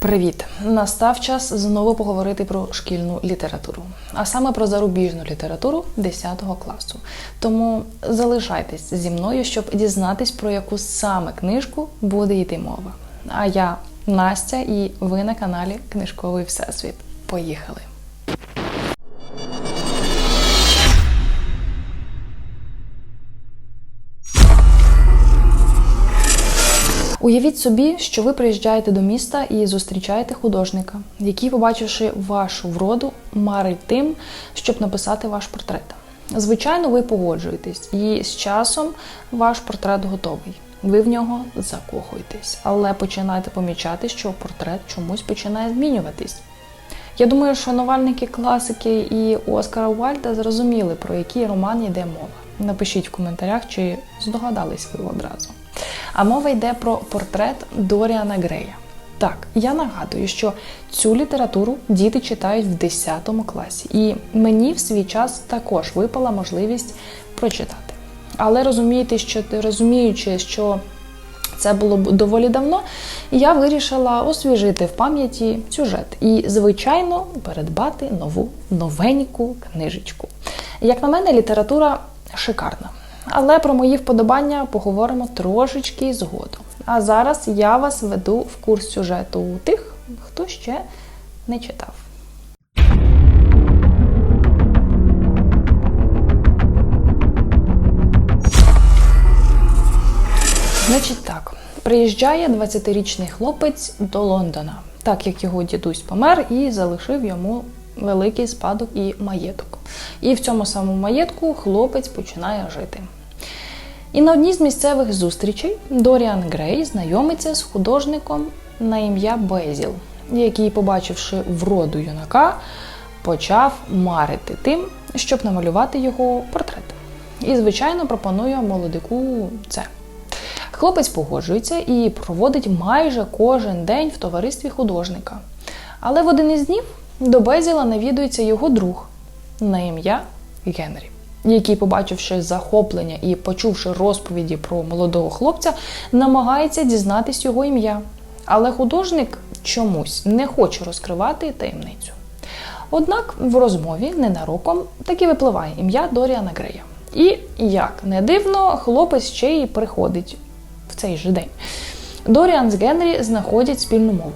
Привіт! Настав час знову поговорити про шкільну літературу, а саме про зарубіжну літературу 10 класу. Тому залишайтесь зі мною, щоб дізнатись, про яку саме книжку буде йти мова. А я Настя, і ви на каналі Книжковий Всесвіт. Поїхали! Уявіть собі, що ви приїжджаєте до міста і зустрічаєте художника, який, побачивши вашу вроду, марить тим, щоб написати ваш портрет. Звичайно, ви погоджуєтесь, і з часом ваш портрет готовий. Ви в нього закохуєтесь, але починаєте помічати, що портрет чомусь починає змінюватись. Я думаю, шанувальники класики і Оскара Уальда зрозуміли, про який роман йде мова. Напишіть в коментарях, чи здогадались ви одразу. А мова йде про портрет Доріана Грея. Так, я нагадую, що цю літературу діти читають в 10 класі, і мені в свій час також випала можливість прочитати. Але розумієте, що розуміючи, що це було б доволі давно, я вирішила освіжити в пам'яті сюжет і, звичайно, передбати нову новеньку книжечку. Як на мене, література шикарна. Але про мої вподобання поговоримо трошечки згодом. А зараз я вас веду в курс сюжету тих, хто ще не читав. Значить так, приїжджає 20-річний хлопець до Лондона, так як його дідусь помер і залишив йому великий спадок і маєток. І в цьому самому маєтку хлопець починає жити. І на одній з місцевих зустрічей Доріан Грей знайомиться з художником на ім'я Безіл, який, побачивши вроду юнака, почав марити тим, щоб намалювати його портрет. І, звичайно, пропонує молодику це. Хлопець погоджується і проводить майже кожен день в товаристві художника. Але в один із днів до Безіла навідується його друг на ім'я Генрі, який, побачивши захоплення і почувши розповіді про молодого хлопця, намагається дізнатись його ім'я. Але художник чомусь не хоче розкривати таємницю. Однак в розмові ненароком таки випливає ім'я Доріана Грея. І, як не дивно, хлопець ще й приходить в цей же день. Доріан з Генрі знаходять спільну мову.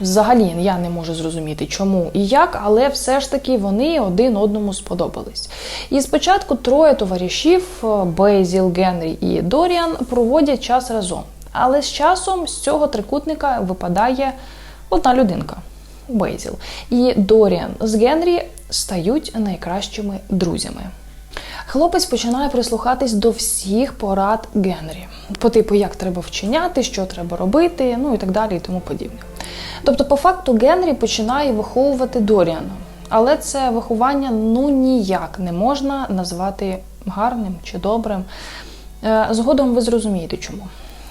Взагалі я не можу зрозуміти, чому і як, але все ж таки вони один одному сподобались. І спочатку троє товаришів Бейзіл, Генрі і Доріан проводять час разом. Але з часом з цього трикутника випадає одна людинка Бейзіл. І Доріан з Генрі стають найкращими друзями. Хлопець починає прислухатись до всіх порад Генрі, по типу, як треба вчиняти, що треба робити, ну і так далі, і тому подібне. Тобто, по факту, Генрі починає виховувати Доріана, але це виховання ну ніяк не можна назвати гарним чи добрим. Е, Згодом ви зрозумієте чому.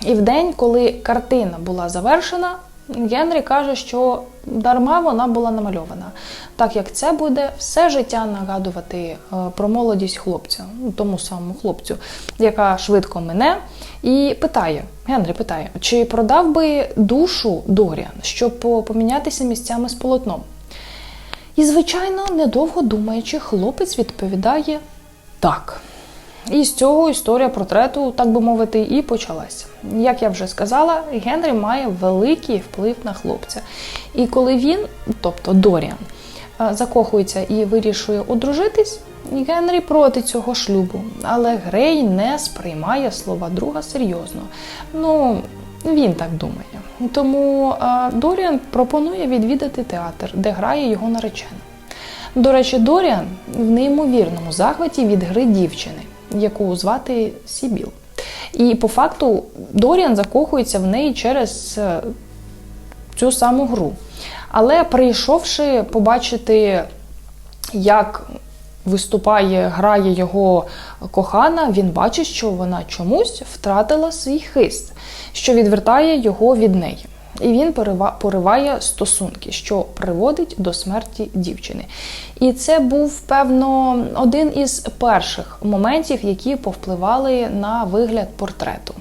І в день, коли картина була завершена, Генрі каже, що дарма вона була намальована, так як це буде все життя нагадувати е, про молодість хлопця, тому самому хлопцю, яка швидко мине, і питає: Генрі питає, чи продав би душу Доріан, щоб помінятися місцями з полотном? І, звичайно, недовго думаючи, хлопець відповідає так. І з цього історія портрету, так би мовити, і почалася. Як я вже сказала, Генрі має великий вплив на хлопця. І коли він, тобто Доріан, закохується і вирішує одружитись, Генрі проти цього шлюбу. Але Грей не сприймає слова друга серйозно. Ну, він так думає. Тому Доріан пропонує відвідати театр, де грає його наречена. До речі, Доріан в неймовірному захваті від гри дівчини яку звати Сібіл. І по факту Доріан закохується в неї через цю саму гру. Але прийшовши побачити, як виступає, грає його кохана, він бачить, що вона чомусь втратила свій хист, що відвертає його від неї. І він пориває стосунки, що приводить до смерті дівчини. І це був, певно, один із перших моментів, які повпливали на вигляд портрету.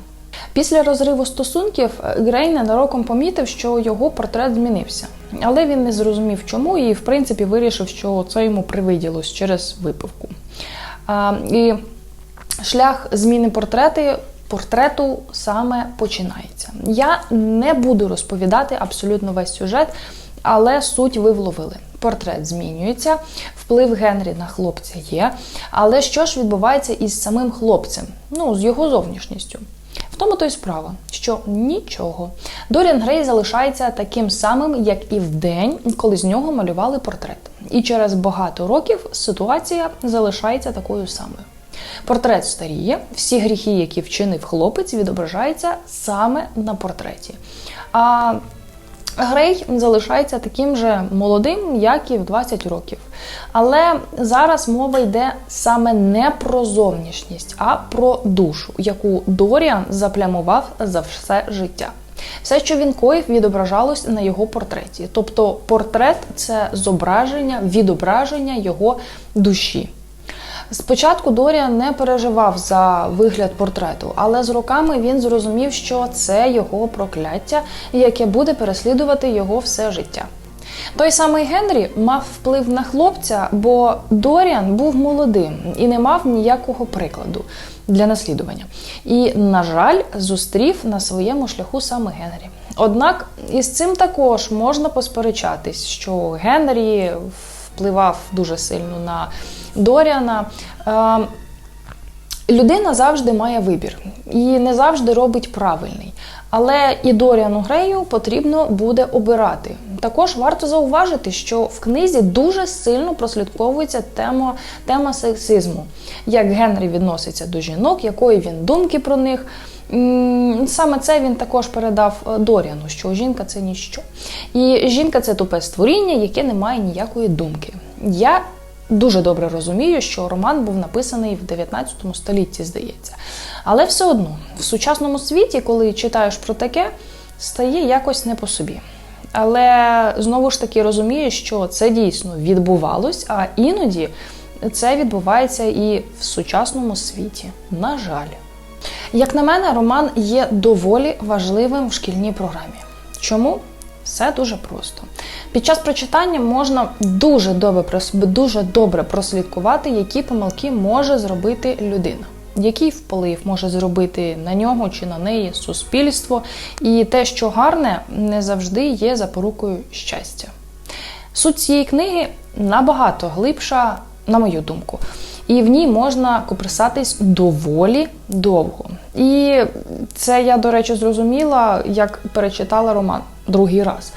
Після розриву стосунків Грей ненароком помітив, що його портрет змінився. Але він не зрозумів, чому, і в принципі вирішив, що це йому привиділось через випивку. А, і шлях зміни портрети. Портрету саме починається. Я не буду розповідати абсолютно весь сюжет, але суть ви вловили. Портрет змінюється, вплив Генрі на хлопця є. Але що ж відбувається із самим хлопцем? Ну, з його зовнішністю. В тому то й справа, що нічого. Доріан Грей залишається таким самим, як і в день, коли з нього малювали портрет. І через багато років ситуація залишається такою самою. Портрет старіє, всі гріхи, які вчинив хлопець, відображаються саме на портреті. А Грей залишається таким же молодим, як і в 20 років. Але зараз мова йде саме не про зовнішність, а про душу, яку Доріан заплямував за все життя. Все, що він коїв, відображалось на його портреті. Тобто портрет це зображення, відображення його душі. Спочатку Доріан не переживав за вигляд портрету, але з роками він зрозумів, що це його прокляття, яке буде переслідувати його все життя. Той самий Генрі мав вплив на хлопця, бо Доріан був молодим і не мав ніякого прикладу для наслідування. І, на жаль, зустрів на своєму шляху саме Генрі. Однак із цим також можна посперечатись, що Генрі впливав дуже сильно на Доріана. Е, Людина завжди має вибір і не завжди робить правильний. Але і Доріану Грею потрібно буде обирати. Також варто зауважити, що в книзі дуже сильно прослідковується тема тема сексизму, як Генрі відноситься до жінок, якої він думки про них. Саме це він також передав е, Доріану, що жінка це ніщо. І жінка це тупе створіння, яке не має ніякої думки. Я дуже добре розумію, що роман був написаний в 19 столітті, здається. Але все одно, в сучасному світі, коли читаєш про таке, стає якось не по собі. Але знову ж таки розумію, що це дійсно відбувалось, а іноді це відбувається і в сучасному світі. На жаль. Як на мене, роман є доволі важливим в шкільній програмі. Чому? Все дуже просто. Під час прочитання можна дуже добре, дуже добре прослідкувати, які помилки може зробити людина, який вплив може зробити на нього чи на неї суспільство, і те, що гарне, не завжди є запорукою щастя. Суть цієї книги набагато глибша, на мою думку, і в ній можна коприсатись доволі довго. І це я, до речі, зрозуміла, як перечитала роман другий раз.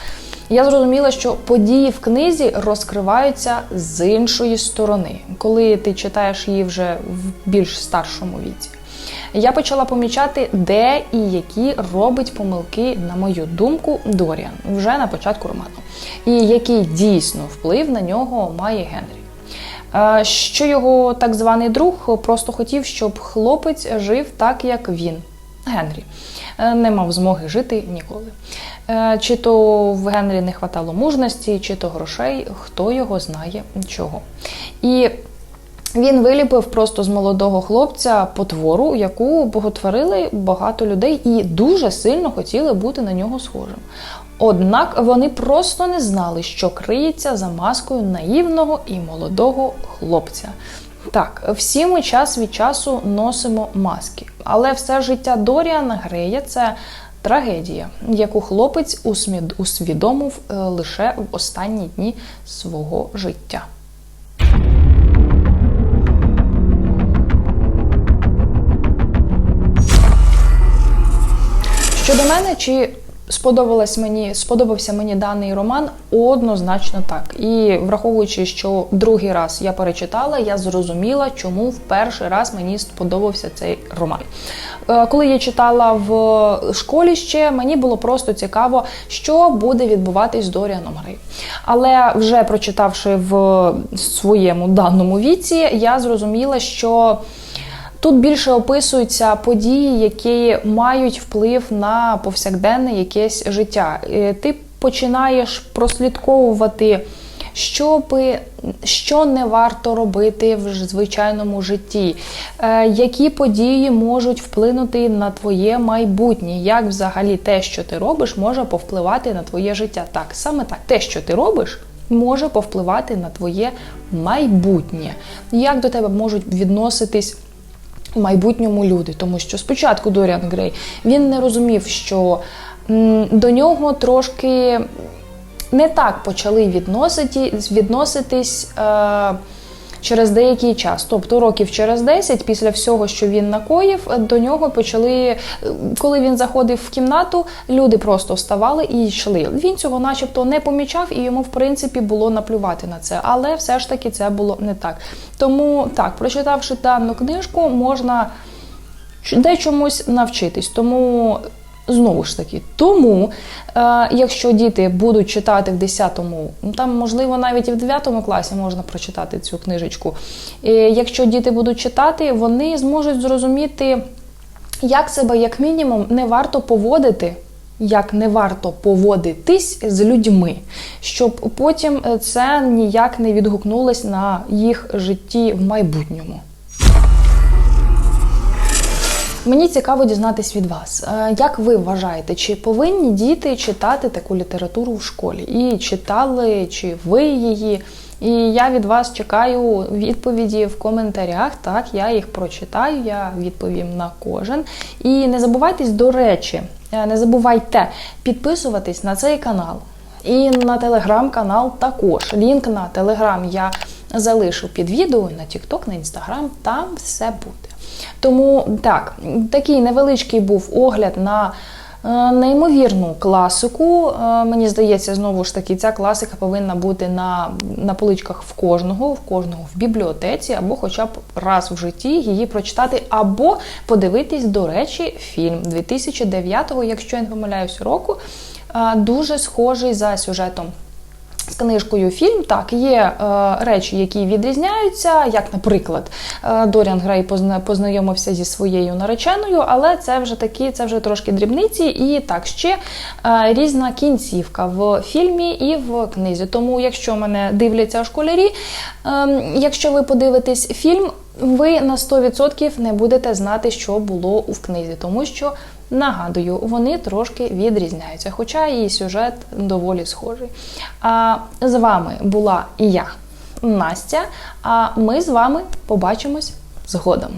Я зрозуміла, що події в книзі розкриваються з іншої сторони, коли ти читаєш її вже в більш старшому віці. Я почала помічати, де і які робить помилки, на мою думку, Доріан вже на початку роману, і який дійсно вплив на нього має Генрі. Що його так званий друг просто хотів, щоб хлопець жив так, як він, Генрі. Е, Не мав змоги жити ніколи. Е, Чи то в Генрі не хватало мужності, чи то грошей, хто його знає чого. І він виліпив просто з молодого хлопця потвору, яку боготворили багато людей і дуже сильно хотіли бути на нього схожим. Однак вони просто не знали, що криється за маскою наївного і молодого хлопця. Так, всі ми час від часу носимо маски, але все життя Доріана Грея це трагедія, яку хлопець усвідомив е, лише в останні дні свого життя. Мене, чи сподобалось мені, сподобався мені даний роман, однозначно так. І враховуючи, що другий раз я перечитала, я зрозуміла, чому в перший раз мені сподобався цей роман. Е, Коли я читала в школі ще, мені було просто цікаво, що буде відбуватись з Доріаном Грей. Але вже прочитавши в своєму даному віці, я зрозуміла, що. Тут більше описуються події, які мають вплив на повсякденне якесь життя. Е, Ти починаєш прослідковувати щоб, що не варто робити в звичайному житті, е, які події можуть вплинути на твоє майбутнє, як взагалі те, що ти робиш, може повпливати на твоє життя. Так, саме так, те, що ти робиш. Може повпливати на твоє майбутнє. Як до тебе можуть відноситись в майбутньому люди. Тому що спочатку Доріан Грей він не розумів, що до нього трошки не так почали відносити, відноситись. Е, Через деякий час, тобто років через 10, після всього, що він накоїв, до нього почали, е, коли він заходив в кімнату, люди просто вставали і йшли. Він цього, начебто, не помічав, і йому, в принципі, було наплювати на це. Але все ж таки це було не так. Тому так, прочитавши дану книжку, можна дечомусь навчитись. Тому. Знову ж таки, тому е, якщо діти будуть читати в 10-му, ну там можливо навіть і в 9 класі можна прочитати цю книжечку. Е, якщо діти будуть читати, вони зможуть зрозуміти, як себе як мінімум не варто поводити. Як не варто поводитись з людьми, щоб потім е, це ніяк не відгукнулось на їх житті в майбутньому. Мені цікаво дізнатись від вас, Е, як ви вважаєте, чи повинні діти читати таку літературу в школі? І читали, чи ви її? І я від вас чекаю відповіді в коментарях. Так, я їх прочитаю, я відповім на кожен. І не забувайтесь, до речі, е, не забувайте підписуватись на цей канал. І на телеграм-канал також. Лінк на телеграм я залишу під відео, на Тікток, на інстаграм, там все буде. Тому так, такий невеличкий був огляд на е, неймовірну класику. Е, Мені здається, знову ж таки, ця класика повинна бути на, на поличках в кожного, в кожного в бібліотеці, або хоча б раз в житті її прочитати, або подивитись, до речі, фільм 2009-го, якщо я не помиляюсь, року. Е, Дуже схожий за сюжетом книжкою фільм. Так, є е, речі, які відрізняються, як, наприклад, е, Доріан Грей позна- познайомився зі своєю нареченою, але це вже такі, це вже трошки дрібниці, і так ще е, різна кінцівка в фільмі і в книзі. Тому, якщо мене дивляться школярі, е, якщо ви подивитесь фільм, ви на 100% не будете знати, що було у книзі, тому що. Нагадую, вони трошки відрізняються, хоча і сюжет доволі схожий. А з вами була і я, Настя. А ми з вами побачимось згодом.